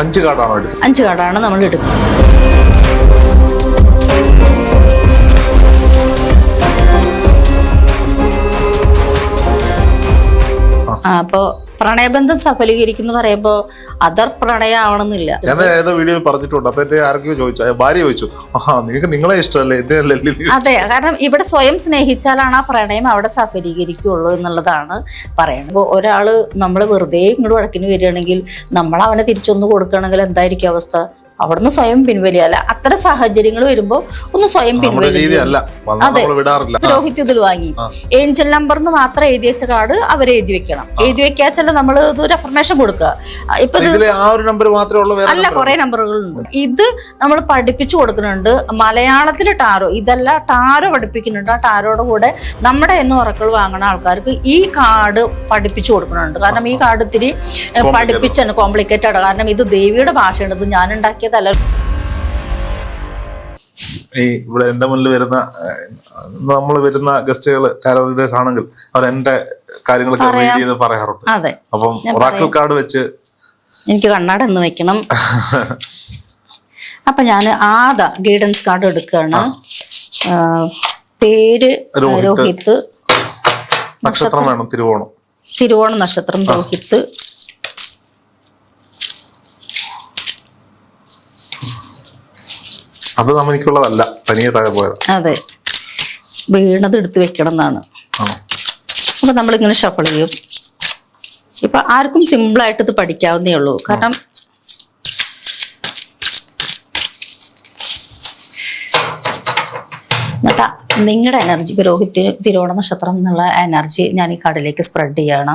അഞ്ച് കാർഡാണോ എടുക്കുക അഞ്ച് കാർഡാണ് നമ്മൾ എടുക്കുന്നത്. ആ അപ്പോ പ്രണയബന്ധം സഫലീകരിക്കുന്ന പറയുമ്പോ അതർ പ്രണയം ആവണമെന്നില്ല ഞാൻ ഏതോ വീഡിയോയിൽ പറഞ്ഞിട്ടുണ്ട്. അതെന്റെ ആർക്കും ചോദിച്ചു? ഭാര്യ ചോദിച്ചു. ആ നിങ്ങൾക്ക് നിങ്ങളെ ഇഷ്ടമല്ലേ? അതെ കാരണം ഇവിടെ സ്വയം സ്നേഹിച്ചാലാണ് ആ പ്രണയം അവിടെ സഫലീകരിക്കുള്ളൂ എന്നുള്ളതാണ് പറയുന്നത്. ഇപ്പോൾ ഒരാൾ നമ്മൾ വെറുതെ ഇങ്ങോട്ട് വഴക്കിന് വരികയാണെങ്കിൽ നമ്മൾ അവനെ തിരിച്ചൊന്ന് കൊടുക്കുകയാണെങ്കിൽ എന്തായിരിക്കും അവസ്ഥ? അവിടുന്ന് സ്വയം പിൻവലിയല്ല അത്ര സാഹചര്യങ്ങൾ വരുമ്പോൾ ഒന്ന് സ്വയം പിൻവലിയല്ല അതെ. രോഹിത് ഇതിൽ വാങ്ങി. ഏഞ്ചൽ നമ്പർ എന്ന് മാത്രം എഴുതി വെച്ച കാർഡ് അവർ എഴുതി വെക്കണം. എഴുതി വെക്കാച്ചല്ല നമ്മൾ ഇതൊരു അഫർമേഷൻ കൊടുക്കുക. ഇപ്പൊ ഒരു അല്ല കുറെ നമ്പറുകളുണ്ട് ഇത് നമ്മൾ പഠിപ്പിച്ചു കൊടുക്കുന്നുണ്ട്. മലയാളത്തിൽ ടാരോ ഇതല്ല ടാരോ പഠിപ്പിക്കുന്നുണ്ട്. ആ ടാരോയുടെ കൂടെ നമ്മുടെ എന്ന് ഉറക്കൾ വാങ്ങുന്ന ആൾക്കാർക്ക് ഈ കാർഡ് പഠിപ്പിച്ചു കൊടുക്കുന്നുണ്ട്. കാരണം ഈ കാർഡ് ഇത്തിരി പഠിപ്പിച്ചാണ് കോംപ്ലിക്കേറ്റഡ് കാരണം ഇത് ദേവിയുടെ ഭാഷയാണ്. ഇത് ഞാൻ ഉണ്ടാക്കിയതല്ല ഈ ഇവിടെ എന്റെ മുന്നിൽ വരുന്ന നമ്മൾ വരുന്ന ഗസ്റ്റുകൾ ടാരോഡേഴ്സ് ആണെങ്കിൽ അവർ എന്റെ കാര്യങ്ങളൊക്കെ റീഡ് ചെയ്ത് പറയാറുണ്ട്. അതെ. അപ്പം ഒറാക്കിൾ കാർഡ് വെച്ച് എനിക്ക് കണ്ണാട എന്ന് വെക്കണം. അപ്പൊ ഞാൻ ആദ ഗൈഡൻസ് കാർഡ് എടുക്കുകയാണ്. പേര് രോഹിത്. രോഹിത്. നക്ഷത്രം വേണം തിരുവോണം. തിരുവോണം നക്ഷത്രം രോഹിത്ത് അത് നമുക്കുള്ളതല്ല തനിയെ താഴെ പോയത്. അതെ. വീണത് എടുത്ത് വെക്കണം എന്നാണ് അപ്പൊ നമ്മളിങ്ങനെ ഷഫിൾ ചെയ്യും. ഇപ്പൊ ആർക്കും സിമ്പിൾ ആയിട്ട് ഇത് പഠിക്കാവുന്നേ ഉള്ളൂ. കാരണം എന്നിട്ട് നിങ്ങളുടെ എനർജി ഇപ്പൊ രോഹിത് തിരുവോണ നക്ഷത്രം എന്നുള്ള എനർജി ഞാൻ ഈ കടലേക്ക് സ്പ്രെഡ് ചെയ്യാണ്.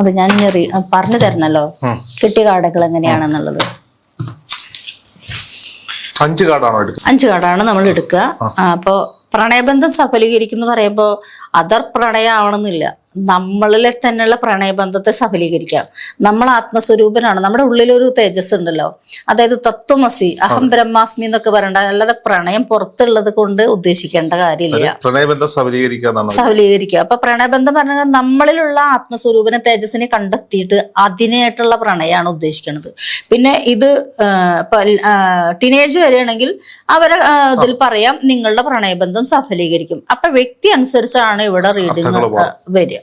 അത് ഞാൻ പറഞ്ഞു തരണല്ലോ. കിട്ടിയ കാർഡുകൾ എങ്ങനെയാണെന്നുള്ളത്. അഞ്ചു കാർഡാണോ അഞ്ചു കാർഡാണ് നമ്മൾ എടുക്കുക. അപ്പോൾ അപ്പോ പ്രണയബന്ധം സഫലീകരിക്കുന്നു പറയുമ്പോൾ അതർ പ്രണയം ആവണമെന്നില്ല നമ്മളിലെ തന്നെയുള്ള പ്രണയബന്ധത്തെ സഫലീകരിക്കാം നമ്മൾ ആത്മസ്വരൂപനാണ്. നമ്മുടെ ഉള്ളിലൊരു തേജസ് ഉണ്ടല്ലോ അതായത് തത്വമസി അഹം ബ്രഹ്മാസ്മി എന്നൊക്കെ പറയണ്ട. അല്ലാതെ പ്രണയം പുറത്തുള്ളത് കൊണ്ട് ഉദ്ദേശിക്കേണ്ട കാര്യമില്ല. പ്രണയബന്ധം സഫലീകരിക്കുക അപ്പൊ പ്രണയബന്ധം പറഞ്ഞാൽ നമ്മളിലുള്ള ആത്മസ്വരൂപനെ തേജസ്സിനെ കണ്ടെത്തിയിട്ട് അതിനായിട്ടുള്ള പ്രണയമാണ് ഉദ്ദേശിക്കുന്നത് പിന്നെ ഇത് ടീനേജ് വരികയാണെങ്കിൽ അവരെ ഇതിൽ പറയാം നിങ്ങളുടെ പ്രണയബന്ധം സഫലീകരിക്കും. അപ്പൊ വ്യക്തി അനുസരിച്ചാണ് ഇവിടെ റീഡിങ് വരിക.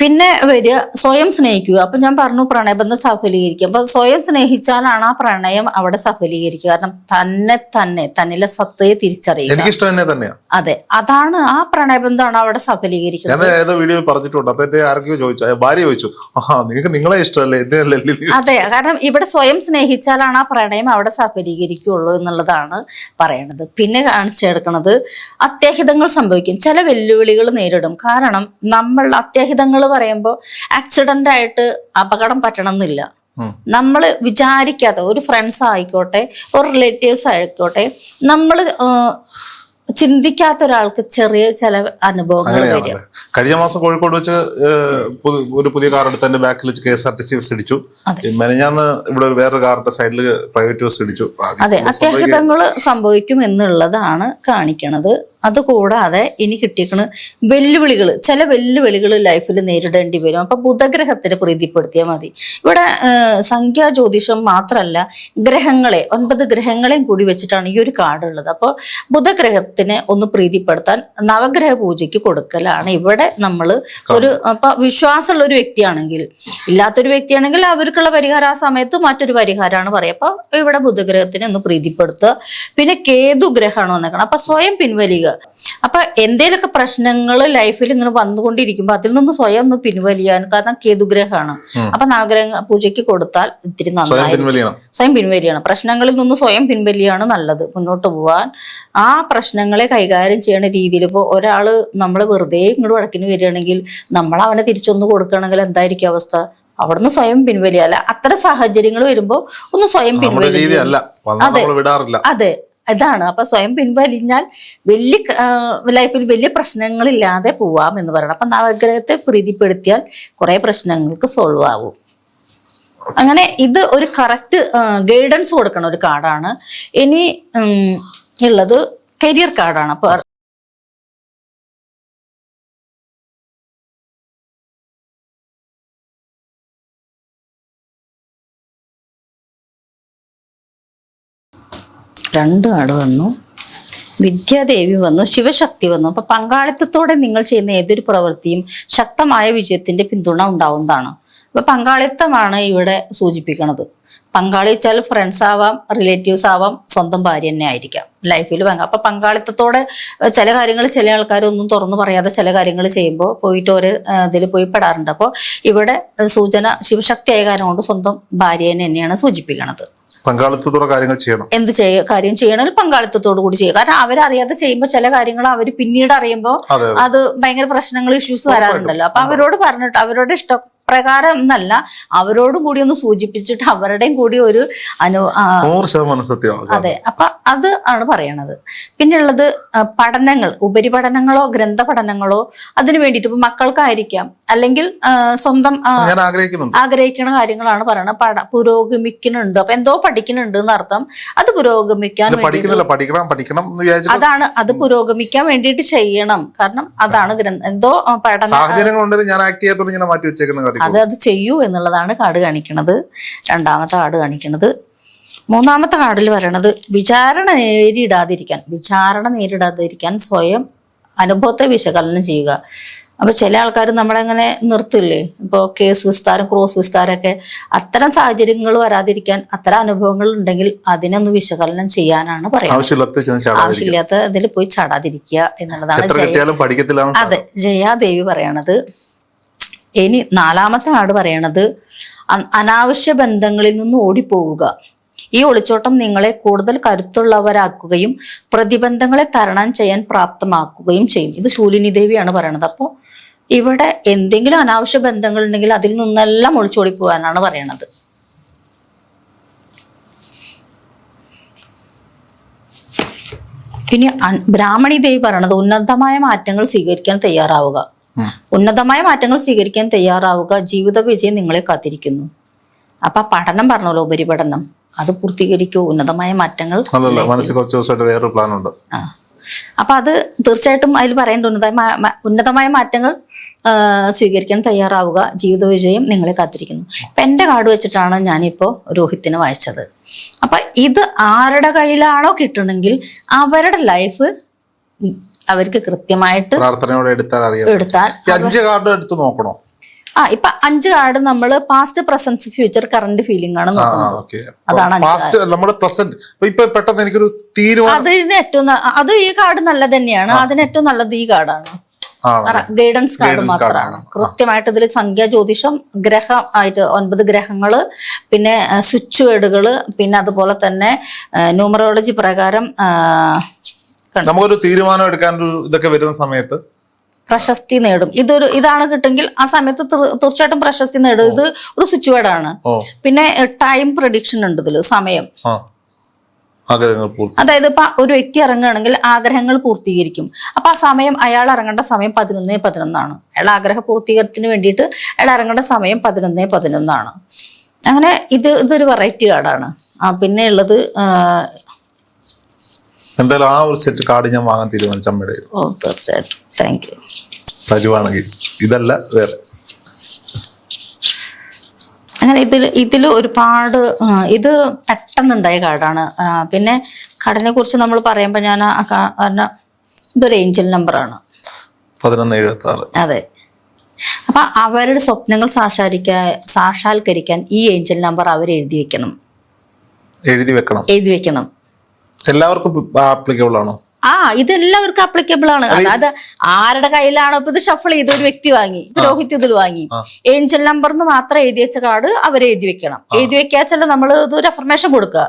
പിന്നെ വരിക സ്വയം സ്നേഹിക്കുക. അപ്പൊ ഞാൻ പറഞ്ഞു പ്രണയബന്ധം സഫലീകരിക്കുക. അപ്പൊ സ്വയം സ്നേഹിച്ചാലാണ് ആ പ്രണയം അവിടെ സഫലീകരിക്കുക. കാരണം തന്നെ തന്നെ തന്നിലെ സത്തയെ തിരിച്ചറിയുക. അതെ അതാണ് ആ പ്രണയബന്ധമാണ് അവിടെ സഫലീകരിക്കുന്നത്. വീഡിയോയിൽ പറഞ്ഞിട്ടുണ്ട്. ചോദിച്ചു. ആ ഭാര്യ ചോദിച്ചു. നിങ്ങൾക്ക് നിങ്ങളെ ഇഷ്ടമല്ലേ? അതെ കാരണം ഇവിടെ സ്വയം സ്നേഹിച്ചാലാണ് ആ പ്രണയം അവിടെ സഫലീകരിക്കുള്ളൂ എന്നുള്ളതാണ് പറയണത്. പിന്നെ കാണിച്ചെടുക്കുന്നത് അത്യാഹിതങ്ങൾ സംഭവിക്കും. ചില വെല്ലുവിളികൾ നേരിടും. കാരണം നമ്മൾ അത്യാഹിതങ്ങൾ പറയുമ്പോൾ ആക്സിഡന്റ് ആയിട്ട് അപകടം പറ്റണം എന്നില്ല നമ്മൾ വിചാരിക്കാത്ത ഒരു ഫ്രണ്ട്സ് ആയിക്കോട്ടെ ഒരു റിലേറ്റീവ്സ് ആയിക്കോട്ടെ നമ്മൾ ചിന്തിക്കാത്ത ഒരാൾക്ക് ചെറിയ ചില അനുഭവങ്ങൾ വരും കഴിഞ്ഞ മാസം കോഴിക്കോട് വെച്ച് ഒരു പുതിയ കാർ എടുത്ത് എന്റെ ബാക്കിൽ വെച്ച് K S R T C bus ഇടിച്ചു. മെനഞ്ഞാന്ന് ഇവിടെ വേറൊരു കാറിന്റെ സൈഡിൽ പ്രൈവറ്റ് ബസ് ഇടിച്ചു. അതെ അത്യാഹിതങ്ങൾ സംഭവിക്കും എന്നുള്ളതാണ് കാണിക്കണത്. അതുകൂടാതെ ഇനി കിട്ടിയിരിക്കുന്ന വെല്ലുവിളികൾ ചില വെല്ലുവിളികൾ ലൈഫിൽ നേരിടേണ്ടി വരും. അപ്പൊ ബുധഗ്രഹത്തിന് പ്രീതിപ്പെടുത്തിയാൽ മതി. ഇവിടെ സംഖ്യാ ജ്യോതിഷം മാത്രമല്ല ഗ്രഹങ്ങളെ ഒൻപത് ഗ്രഹങ്ങളെയും കൂടി വെച്ചിട്ടാണ് ഈ ഒരു കാർഡ് ഉള്ളത്. അപ്പോൾ ബുധഗ്രഹത്തിനെ ഒന്ന് പ്രീതിപ്പെടുത്താൻ നവഗ്രഹ പൂജയ്ക്ക് കൊടുക്കലാണ് ഇവിടെ നമ്മൾ ഒരു അപ്പൊ വിശ്വാസമുള്ള ഒരു വ്യക്തിയാണെങ്കിൽ ഇല്ലാത്തൊരു വ്യക്തിയാണെങ്കിൽ അവർക്കുള്ള പരിഹാരം ആ സമയത്ത് മറ്റൊരു പരിഹാരമാണ് പറയുക അപ്പൊ ഇവിടെ ബുധഗ്രഹത്തിനെ ഒന്ന് പ്രീതിപ്പെടുത്തുക. പിന്നെ കേതു ഗ്രഹമാണ് വന്നേക്കണം അപ്പൊ സ്വയം പിൻവലിയുക അപ്പൊ എന്തേലൊക്കെ പ്രശ്നങ്ങൾ ലൈഫിൽ ഇങ്ങനെ വന്നുകൊണ്ടിരിക്കുമ്പോൾ അതിൽ നിന്ന് സ്വയം ഒന്ന് പിൻവലിയാൻ കാരണം കേതുഗ്രഹമാണ്. അപ്പൊ നവഗ്രഹ പൂജയ്ക്ക് കൊടുത്താൽ ഇത്തിരി നന്നായിരിക്കും. സ്വയം പിൻവലിയാണ്. പ്രശ്നങ്ങളിൽ നിന്ന് സ്വയം പിൻവലിയാണ് നല്ലത്. മുന്നോട്ട് പോവാൻ ആ പ്രശ്നങ്ങളെ കൈകാര്യം ചെയ്യുന്ന രീതിയിൽ ഇപ്പോൾ ഒരാൾ നമ്മൾ വെറുതെ ഇങ്ങോട്ട് വഴക്കിന് വരികയാണെങ്കിൽ നമ്മൾ അവനെ തിരിച്ചൊന്ന് കൊടുക്കുകയാണെങ്കിൽ എന്തായിരിക്കും അവസ്ഥ? അവിടുന്ന് സ്വയം പിൻവലിയല്ല അത്തരം സാഹചര്യങ്ങൾ വരുമ്പോൾ ഒന്ന് സ്വയം വിടാറില്ല. അതെ. ഇതാണ്. അപ്പൊ സ്വയം പിൻവലിഞ്ഞാൽ വലിയ ലൈഫിൽ വലിയ പ്രശ്നങ്ങളില്ലാതെ പോവാം എന്ന് പറയണം. അപ്പൊ നവഗ്രഹത്തെ പ്രീതിപ്പെടുത്തിയാൽ കുറെ പ്രശ്നങ്ങൾക്ക് സോൾവ് ആവും. അങ്ങനെ ഇത് ഒരു കറക്റ്റ് ഗൈഡൻസ് കൊടുക്കണ ഒരു കാർഡാണ്. ഇനി ഉള്ളത് കരിയർ കാർഡാണ് അപ്പൊ രണ്ട് കാർഡ് വന്നു. വിദ്യാദേവി വന്നു ശിവശക്തി വന്നു. അപ്പൊ പങ്കാളിത്തത്തോടെ നിങ്ങൾ ചെയ്യുന്ന ഏതൊരു പ്രവൃത്തിയും ശക്തമായ വിജയത്തിന്റെ പിന്തുണ ഉണ്ടാവുന്നതാണ്. അപ്പൊ പങ്കാളിത്തമാണ് ഇവിടെ സൂചിപ്പിക്കുന്നത് പങ്കാളി വെച്ചാൽ ഫ്രണ്ട്സ് ആവാം റിലേറ്റീവ്സ് ആവാം സ്വന്തം ഭാര്യ തന്നെ ആയിരിക്കാം. ലൈഫിൽ പങ്ക അപ്പൊ പങ്കാളിത്തത്തോടെ ചില കാര്യങ്ങൾ ചില ആൾക്കാരൊന്നും തുറന്നു പറയാതെ ചില കാര്യങ്ങൾ ചെയ്യുമ്പോൾ പോയിട്ട് ഒരു ഇതിൽ പോയി പെടാറുണ്ട്. അപ്പോൾ ഇവിടെ സൂചന ശിവശക്തി ആയ കാരണം കൊണ്ട് സ്വന്തം ഭാര്യനെ തന്നെയാണ് സൂചിപ്പിക്കുന്നത് പങ്കാളിത്തത്തോടെ കാര്യങ്ങൾ ചെയ്യണം. എന്ത് ചെയ്യ കാര്യം ചെയ്യണമെങ്കിൽ പങ്കാളിത്തത്തോടു കൂടി ചെയ്യുക കാരണം അവരറിയാതെ ചെയ്യുമ്പോൾ ചില കാര്യങ്ങൾ അവർ പിന്നീട് അറിയുമ്പോൾ അതെ ഭയങ്കര പ്രശ്നങ്ങൾ ഇഷ്യൂസ് വരാറുണ്ടല്ലോ. അപ്പൊ അവരോട് പറഞ്ഞിട്ട് അവരുടെ ഇഷ്ടപ്രകാരം എന്നല്ല അവരോടും കൂടി ഒന്ന് സൂചിപ്പിച്ചിട്ട് അവരുടെയും കൂടി ഒരു അനു ആ, നൂറ് അതെ അപ്പൊ അത് ആണ് പറയണത്. പിന്നെയുള്ളത് പഠനങ്ങൾ ഉപരിപഠനങ്ങളോ ഗ്രന്ഥ പഠനങ്ങളോ അതിനു വേണ്ടിട്ട് ഇപ്പൊ മക്കൾക്കായിരിക്കാം. അല്ലെങ്കിൽ സ്വന്തം ആഗ്രഹിക്കുന്ന കാര്യങ്ങളാണ് പറയുന്നത് പഠ പുരോഗമിക്കുന്നുണ്ട്. അപ്പൊ എന്തോ പഠിക്കുന്നുണ്ട് എന്നർത്ഥം അത് പുരോഗമിക്കാൻ അതാണ് അത് പുരോഗമിക്കാൻ വേണ്ടിയിട്ട് ചെയ്യണം. കാരണം അതാണ് എന്തോ പഠനം ഞാൻ ആക്ട് ചെയ്യാത്തോണ്ട് മാറ്റി വെച്ചേക്കുന്ന അത് അത് ചെയ്യൂ എന്നുള്ളതാണ് കാർഡ് കാണിക്കുന്നത് രണ്ടാമത്തെ കാർഡ് കാണിക്കുന്നത് മൂന്നാമത്തെ കാർഡിൽ പറയണത് വിചാരണ നേരിടാതിരിക്കാൻ വിചാരണ നേരിടാതിരിക്കാൻ സ്വയം അനുഭവത്തെ വിശകലനം ചെയ്യുക. അപ്പൊ ചില ആൾക്കാർ നമ്മളെങ്ങനെ നിർത്തില്ലേ? ഇപ്പോൾ കേസ് വിസ്താരം ക്രോസ് വിസ്താരമൊക്കെ അത്തരം സാഹചര്യങ്ങൾ വരാതിരിക്കാൻ അത്തരം അനുഭവങ്ങൾ ഉണ്ടെങ്കിൽ അതിനൊന്ന് വിശകലനം ചെയ്യാനാണ് പറയുന്നത്. ആവശ്യമില്ലാത്ത ഇതിൽ പോയി ചാടാതിരിക്കുക എന്നുള്ളതാണ് അതെ ജയാദേവി പറയണത് ഇനി നാലാമത്തെ ആട് പറയണത് അനാവശ്യ ബന്ധങ്ങളിൽ നിന്ന് ഓടിപ്പോവുക. ഈ ഒളിച്ചോട്ടം നിങ്ങളെ കൂടുതൽ കരുത്തുള്ളവരാക്കുകയും പ്രതിബന്ധങ്ങളെ തരണം ചെയ്യാൻ പ്രാപ്തമാക്കുകയും ചെയ്യും. ഇത് ശൂലിനി ദേവിയാണ് പറയണത്. അപ്പോൾ ഇവിടെ എന്തെങ്കിലും അനാവശ്യ ബന്ധങ്ങൾ ഉണ്ടെങ്കിൽ അതിൽ നിന്നെല്ലാം ഒളിച്ചോടി പോകാനാണ് പറയണത്. ഇനി ബ്രാഹ്മണി ദേവി പറയണത് ഉന്നതമായ മാറ്റങ്ങൾ സ്വീകരിക്കാൻ തയ്യാറാവുക. ഉന്നതമായ മാറ്റങ്ങൾ സ്വീകരിക്കാൻ തയ്യാറാവുക. ജീവിത വിജയം നിങ്ങളെ കാത്തിരിക്കുന്നു. അപ്പൊ പഠനം പറഞ്ഞല്ലോ ഉപരിപഠനം. അത് പൂർത്തീകരിക്കൂ. ഉന്നതമായ മാറ്റങ്ങൾ അല്ലല്ല മനസ്സിൽ കുറച്ച് ദിവസമായിട്ട് വേറൊരു പ്ലാൻ ഉണ്ട് അപ്പൊ അത് തീർച്ചയായിട്ടും അതിൽ പറയേണ്ട ഉന്നതമായ ഉന്നതമായ മാറ്റങ്ങൾ സ്വീകരിക്കാൻ തയ്യാറാവുക. ജീവിത വിജയം നിങ്ങളെ കാത്തിരിക്കുന്നു. അപ്പൊ എന്റെ കാർഡ് വെച്ചിട്ടാണ് ഞാനിപ്പോ രോഹിത്തിന് വായിച്ചത്. അപ്പൊ ഇത് ആരുടെ കയ്യിലാണോ കിട്ടണമെങ്കിൽ അവരുടെ ലൈഫ് അവർക്ക് കൃത്യമായിട്ട് പ്രാർത്ഥനയോടെ എടുത്താൽ അഞ്ച് കാർഡ് എടുത്ത് നോക്കണോ? ആ ഇപ്പൊ അഞ്ച് കാർഡ് നമ്മൾ past present future current feeling ആണ് അതാണ് പാസ്റ്റ് നമ്മുടെ പ്രസന്റ് ഇപ്പൊ പെട്ടെന്ന് എനിക്കൊരു തീരുമാനം അതിന് ഏറ്റവും അത് ഈ കാർഡ് നല്ല തന്നെയാണ്. അതിന് ഏറ്റവും നല്ലത് ഈ കാർഡാണ്. ഗൈഡൻസ് കാർഡ് മാത്രമാണ്. കൃത്യമായിട്ട് ഇതിൽ സംഖ്യ ജ്യോതിഷം ഗ്രഹം ആയിട്ട് ഒൻപത് ഗ്രഹങ്ങൾ പിന്നെ സ്വിച്ച് വേർഡുകൾ പിന്നെ അതുപോലെ തന്നെ ന്യൂമറോളജി പ്രകാരം? നമുക്കൊരു തീരുമാനം എടുക്കാൻ ഒരു ഇതൊക്കെ വരുന്ന സമയത്ത് പ്രശസ്തി നേടും. ഇതൊരു ഇതാണ് കിട്ടുമെങ്കിൽ ആ സമയത്ത് തീർ- തീർച്ചയായിട്ടും പ്രശസ്തി നേടും. ഇത് ഒരു സ്വിച്ച് വേർഡ് ആണ് പിന്നെ ടൈം പ്രഡിക്ഷൻ ഉണ്ട് ഇതിൽ സമയം. അതായത് ഇപ്പൊ ഒരു വ്യക്തി ഇറങ്ങുകയാണെങ്കിൽ ആഗ്രഹങ്ങൾ പൂർത്തീകരിക്കും. അപ്പൊ ആ സമയം അയാൾ ഇറങ്ങേണ്ട സമയം പതിനൊന്ന് പതിനൊന്നാണ്. അയാൾ ആഗ്രഹ പൂർത്തീകരണത്തിന് വേണ്ടിയിട്ട് അയാൾ ഇറങ്ങേണ്ട സമയം പതിനൊന്ന് പതിനൊന്നാണ്. അങ്ങനെ ഇത് ഇതൊരു വെറൈറ്റി കാർഡാണ് ആ പിന്നെ ഉള്ളത് എന്തായാലും ആ ഒരു സെറ്റ് കാർഡ് ഞാൻ വാങ്ങാൻ തീരുമാനിച്ചു അമ്മയുടെ കയ്യിൽ. ഓ തീർച്ചയായിട്ടും. താങ്ക് യു തരുവാണെങ്കിൽ. ഇതല്ല വേറെ. അങ്ങനെ ഇതിൽ ഇതിൽ ഒരുപാട് ഇത് പെട്ടെന്നുണ്ടായ കാർഡാണ് പിന്നെ കാർഡിനെ കുറിച്ച് നമ്മൾ പറയുമ്പോൾ ഞാൻ ആ കാരണം ഇതൊരു ഏഞ്ചൽ നമ്പറാണ് പതിനൊന്ന് എഴുപത്തി ആറ് അതെ. അപ്പൊ അവരുടെ സ്വപ്നങ്ങൾ സാക്ഷാത്കരിക്കാൻ സാക്ഷാത്കരിക്കാൻ ഈ ഏഞ്ചൽ നമ്പർ അവർ എഴുതി വെക്കണം. എഴുതി വെക്കണം. എഴുതി വെക്കണം. എല്ലാവർക്കും ആപ്ലിക്കബിൾ ആണോ? ആ ഇത് എല്ലാവർക്കും അപ്ലിക്കബിൾ ആണ്. അതായത് ആരുടെ കയ്യിലാണോ ഇപ്പൊ ഇത് ഷഫിൾ ചെയ്ത ഒരു വ്യക്തി വാങ്ങി രോഹിത് ഇതിൽ വാങ്ങി. ഏഞ്ചൽ നമ്പർ എന്ന് മാത്രം എഴുതി വെച്ച കാർഡ് അവരെ എഴുതി വെക്കണം. എഴുതി വെക്കാച്ചല്ല നമ്മൾ ഇത് ഒരു അഫർമേഷൻ കൊടുക്കുക.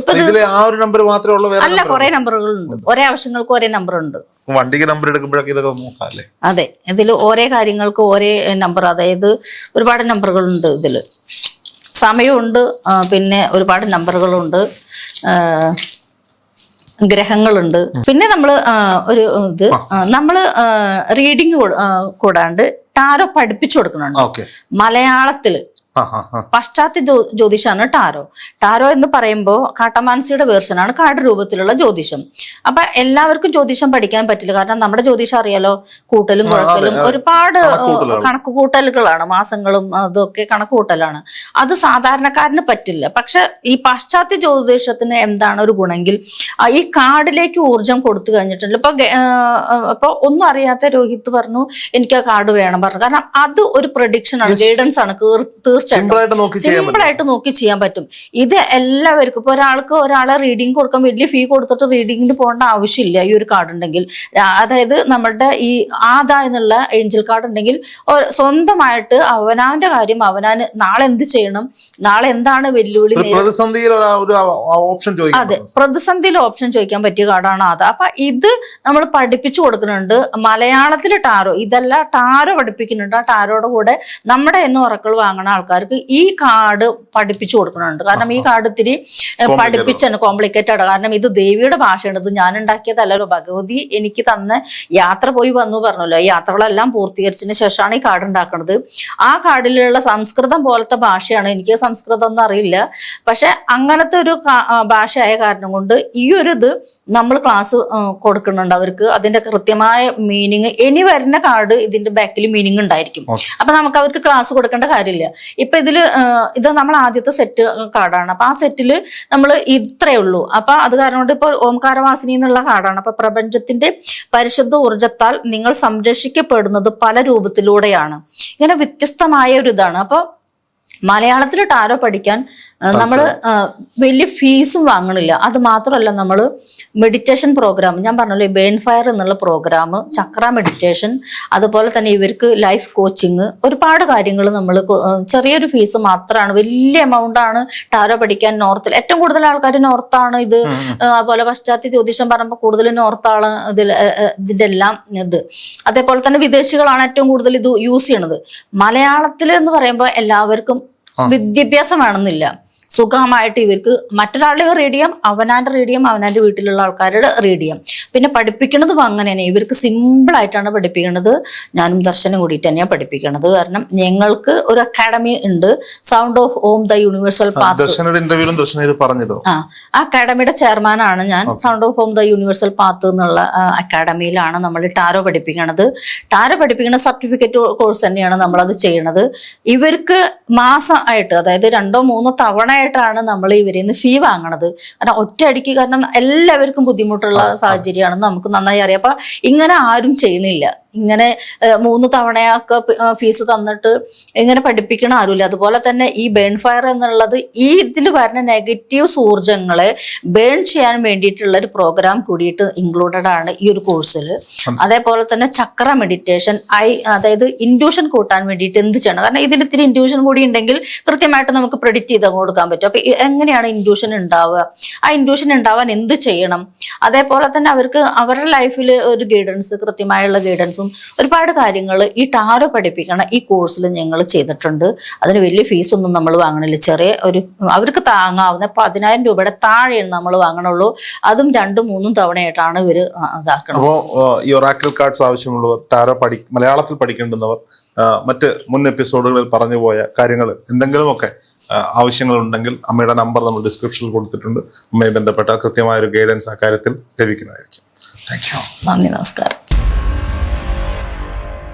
ഇപ്പൊ ഇതിലെ നമ്പർ മാത്രമേ അല്ല കുറെ നമ്പറുകളുണ്ട് ഒരേ ആവശ്യങ്ങൾക്ക് ഒരേ നമ്പർ ഉണ്ട്. വണ്ടിക്ക് നമ്പർ എടുക്കുമ്പോഴൊക്കെ ഇതൊക്കെ നോക്കാം അതെ. ഇതിൽ ഓരോ കാര്യങ്ങൾക്ക് ഒരേ നമ്പർ അതായത് ഒരുപാട് നമ്പറുകളുണ്ട് ഇതിൽ സമയമുണ്ട്. പിന്നെ ഒരുപാട് നമ്പറുകളുണ്ട് ഗ്രഹങ്ങളുണ്ട്. പിന്നെ നമ്മൾ ഒരു ഇത് നമ്മൾ റീഡിങ് കൂടാണ്ട് ടാരോ പഠിപ്പിച്ചു കൊടുക്കുന്നുണ്ട് ഓക്കെ. മലയാളത്തിൽ. പാശ്ചാത്യ ജ്യോ- ജ്യോതിഷാണ് ടാരോ. ടാരോ എന്ന് പറയുമ്പോൾ കാട്ടമാനസിയുടെ വേർഷനാണ് കാട് രൂപത്തിലുള്ള ജ്യോതിഷം. അപ്പൊ എല്ലാവർക്കും ജ്യോതിഷം പഠിക്കാൻ പറ്റില്ല. കാരണം നമ്മുടെ ജ്യോതിഷം അറിയാലോ കൂട്ടലും കുഴക്കലും ഒരുപാട്. കണക്ക് കൂട്ടലുകളാണ് മാസങ്ങളും അതൊക്കെ കണക്ക് കൂട്ടലാണ് അത് സാധാരണക്കാരന് പറ്റില്ല. പക്ഷെ ഈ പാശ്ചാത്യ ജ്യോതിഷത്തിന് എന്താണ് ഒരു ഗുണമെങ്കിൽ ഈ കാർഡിലേക്ക് ഊർജം കൊടുത്തു കഴിഞ്ഞിട്ടുണ്ട്. ഇപ്പൊ ഇപ്പൊ ഒന്നും അറിയാത്ത രോഹിത് പറഞ്ഞു എനിക്ക് ആ കാർഡ് വേണം പറഞ്ഞു. കാരണം അത് ഒരു പ്രഡിക്ഷൻ ആണ്. ഗൈഡൻസ് ആണ്. തീർ- തീർച്ചയായിട്ടും സിമ്പിൾ ആയിട്ട് നോക്കി ചെയ്യാൻ പറ്റും. ഇത് എല്ലാവർക്കും ഇപ്പൊ ഒരാൾക്ക് ഒരാളെ റീഡിംഗ് കൊടുക്കാൻ വലിയ ഫീ കൊടുത്തിട്ട് റീഡിങ്ങിന് പോകേണ്ട ആവശ്യമില്ല. ഈ ഒരു കാർഡ് ഉണ്ടെങ്കിൽ. അതായത് നമ്മുടെ ഈ ആദ എന്നുള്ള ഏഞ്ചൽ കാർഡ് ഉണ്ടെങ്കിൽ സ്വന്തമായിട്ട് അവനാന്റെ കാര്യം അവനാന് നാളെ എന്ത് ചെയ്യണം? നാളെ എന്താണ് വെല്ലുവിളി അതെ. പ്രതിസന്ധിയിൽ ഓപ്ഷൻ ചോദിക്കാൻ പറ്റിയ കാർഡാണ് അത് അപ്പൊ ഇത് നമ്മൾ പഠിപ്പിച്ചു കൊടുക്കുന്നുണ്ട്. മലയാളത്തിൽ ടാരോ ഇതെല്ലാം ടാരോ പഠിപ്പിക്കുന്നുണ്ട്. ആ ടാരോയുടെ കൂടെ നമ്മുടെ എന്ന് ഉറക്കൾ വാങ്ങുന്ന ആൾക്കാർക്ക് ഈ കാർഡ് പഠിപ്പിച്ചു കൊടുക്കുന്നുണ്ട് കാരണം ഈ കാർഡ് ഇത്തിരി പഠിപ്പിച്ചാണ് കോംപ്ലിക്കേറ്റഡ് കാരണം ഇത് ദേവിയുടെ ഭാഷയാണ്. ഇത് ഞാൻ ഉണ്ടാക്കിയതല്ലല്ലോ. ഭഗവതി എനിക്ക് തന്ന യാത്ര പോയി വന്നു പറഞ്ഞല്ലോ. യാത്രകളെല്ലാം പൂർത്തീകരിച്ചതിന് ശേഷമാണ് ഈ കാർഡ് ഉണ്ടാക്കുന്നത് ആ കാർഡിലുള്ള സംസ്കൃതം പോലത്തെ ഭാഷയാണ്. എനിക്ക് സംസ്കൃതം ഒന്നും അറിയില്ല. പക്ഷെ അങ്ങനത്തെ ഒരു ഭാഷയായ കാരണം കൊണ്ട് ഈ ഒരു ഇത് നമ്മൾ ക്ലാസ് കൊടുക്കുന്നുണ്ട് അവർക്ക്. അതിന്റെ കൃത്യമായ മീനിങ് ഇനി വരുന്ന കാർഡ് ഇതിന്റെ ബാക്കിൽ മീനിങ് ഉണ്ടായിരിക്കും. അപ്പൊ നമുക്ക് അവർക്ക് ക്ലാസ് കൊടുക്കേണ്ട കാര്യമില്ല. ഇപ്പൊ ഇതിൽ ആ, ഇത് നമ്മൾ ആദ്യത്തെ സെറ്റ് കാർഡാണ്. അപ്പൊ ആ സെറ്റിൽ നമ്മൾ ഇത്രയേ ഉള്ളൂ. അപ്പൊ അത് കാരണം കൊണ്ട് ഇപ്പൊ ഓംകാരവാസിനി എന്നുള്ള കാർഡാണ്. അപ്പൊ പ്രപഞ്ചത്തിന്റെ പരിശുദ്ധ ഊർജത്താൽ നിങ്ങൾ സംരക്ഷിക്കപ്പെടുന്നത് പല രൂപത്തിലൂടെയാണ്. ഇങ്ങനെ വ്യത്യസ്തമായ ഒരു ഇതാണ് അപ്പൊ മലയാളത്തിൽ ടാരോ പഠിക്കാൻ നമ്മൾ വലിയ ഫീസും വാങ്ങണില്ല. അത് മാത്രമല്ല നമ്മൾ മെഡിറ്റേഷൻ പ്രോഗ്രാം ഞാൻ പറഞ്ഞല്ലോ ബേൺ ഫയർ എന്നുള്ള പ്രോഗ്രാം ചക്ര മെഡിറ്റേഷൻ അതുപോലെ തന്നെ ഇവർക്ക് ലൈഫ് കോച്ചിങ് ഒരുപാട് കാര്യങ്ങൾ നമ്മൾ ചെറിയൊരു ഫീസ് മാത്രമാണ് വലിയ എമൗണ്ട് ആണ് ടാരോ പഠിക്കാൻ നോർത്തിൽ ഏറ്റവും കൂടുതൽ ആൾക്കാർ നോർത്താണ് ഇത്. അതുപോലെ പശ്ചാത്യ ജ്യോതിഷം പറയുമ്പോൾ കൂടുതൽ നോർത്താണ് ഇതിൽ ഇതിന്റെ എല്ലാം ഇത്. അതേപോലെ തന്നെ വിദേശികളാണ് ഏറ്റവും കൂടുതൽ ഇത് യൂസ് ചെയ്യണത്. മലയാളത്തിൽ എന്ന് പറയുമ്പോൾ എല്ലാവർക്കും വിദ്യാഭ്യാസം വേണമെന്നില്ല. സുഖമായിട്ട് ഇവർക്ക് മറ്റൊരാളുടെ റീഡ് ചെയ്യാം അവനാന്റെ റീഡ് ചെയ്യാം അവനാന്റെ വീട്ടിലുള്ള ആൾക്കാരുടെ റീഡ് ചെയ്യാം പിന്നെ പഠിപ്പിക്കുന്നതും അങ്ങനെ തന്നെ ഇവർക്ക് സിമ്പിൾ ആയിട്ടാണ് പഠിപ്പിക്കുന്നത് ഞാനും ദർശനം കൂടിയിട്ട് തന്നെയാണ് പഠിപ്പിക്കുന്നത് കാരണം ഞങ്ങൾക്ക് ഒരു അക്കാഡമി ഉണ്ട്. Sound of Om the universal path ആ അക്കാഡമിയുടെ ചെയർമാനാണ് ഞാൻ. Sound of Om the universal path എന്നുള്ള അക്കാഡമിയിലാണ് നമ്മൾ ടാരോ പഠിപ്പിക്കുന്നത് ടാരോ പഠിപ്പിക്കുന്ന സർട്ടിഫിക്കറ്റ് കോഴ്സ് തന്നെയാണ് നമ്മളത് ചെയ്യണത്. ഇവർക്ക് മാസമായിട്ട് അതായത് രണ്ടോ മൂന്നോ തവണയായിട്ടാണ് നമ്മൾ ഇവരിൽ നിന്ന് ഫീ വാങ്ങണത്. കാരണം ഒറ്റയടിക്ക് കാരണം എല്ലാവർക്കും ബുദ്ധിമുട്ടുള്ള സാഹചര്യമാണെന്ന് നമുക്ക് നന്നായി അറിയാം. അപ്പൊ ഇങ്ങനെ ആരും ചെയ്യണില്ല ഇങ്ങനെ മൂന്ന് തവണയൊക്കെ ഫീസ് തന്നിട്ട് ഇങ്ങനെ പഠിപ്പിക്കണ ആരുമില്ല. അതുപോലെ തന്നെ ഈ ബേൺ ഫയർ എന്നുള്ളത് ഈ ഇതിൽ വരുന്ന നെഗറ്റീവ് ഊർജങ്ങളെ ബേൺ ചെയ്യാൻ വേണ്ടിയിട്ടുള്ള ഒരു പ്രോഗ്രാം കൂടിയിട്ട് ഇൻക്ലൂഡഡ് ആണ് ഈ ഒരു കോഴ്സിൽ അതേപോലെ തന്നെ ചക്ര മെഡിറ്റേഷൻ ഐ അതായത് ഇൻഡ്യൂഷൻ കൂട്ടാൻ വേണ്ടിയിട്ട് എന്ത് ചെയ്യണം? കാരണം ഇതിൽ ഇത്തിരി ഇൻഡ്യൂഷൻ കൂടി ഉണ്ടെങ്കിൽ കൃത്യമായിട്ട് നമുക്ക് പ്രെഡിക്റ്റ് ചെയ്ത് കൊടുക്കാൻ പറ്റും. അപ്പൊ എങ്ങനെയാണ് ഇൻഡ്യൂഷൻ ഉണ്ടാവുക? ആ ഇൻഡ്യൂഷൻ ഉണ്ടാവാൻ എന്ത് ചെയ്യണം? അതേപോലെ തന്നെ അവർക്ക് അവരുടെ ലൈഫിൽ ഒരു ഗൈഡൻസ് കൃത്യമായുള്ള ഗൈഡൻസും ഒരുപാട് കാര്യങ്ങൾ ഈ ടാരോ പഠിപ്പിക്കണ ഈ കോഴ്സിൽ ഞങ്ങൾ ചെയ്തിട്ടുണ്ട്. അതിന് വലിയ ഫീസൊന്നും നമ്മൾ വാങ്ങണില്ല. ചെറിയ ഒരു അവർക്ക് താങ്ങാവുന്ന പതിനായിരം രൂപയുടെ താഴെയാണ് നമ്മൾ വാങ്ങണുള്ളൂ. അതും രണ്ടും മൂന്നും തവണയായിട്ടാണ് ഇവർ ഇതാക്കുന്നത് അപ്പോൾ ഒറാക്കൽ കാർഡ്സ് ആവശ്യമുള്ളവർ ടാരോ പഠി മലയാളത്തിൽ പഠിക്കേണ്ടുന്നവർ മറ്റ് മുൻ എപ്പിസോഡുകളിൽ പറഞ്ഞു പോയ കാര്യങ്ങൾ എന്തെങ്കിലുമൊക്കെ ആവശ്യങ്ങൾ ആവശ്യങ്ങളുണ്ടെങ്കിൽ അമ്മയുടെ നമ്പർ നമ്മൾ ഡിസ്ക്രിപ്ഷനിൽ കൊടുത്തിട്ടുണ്ട്. അമ്മയെ ബന്ധപ്പെട്ട കൃത്യമായ ഒരു ഗൈഡൻസ് ആ കാര്യത്തിൽ ലഭിക്കുന്നതായിരിക്കും. താങ്ക് യു നന്ദി നമസ്കാരം.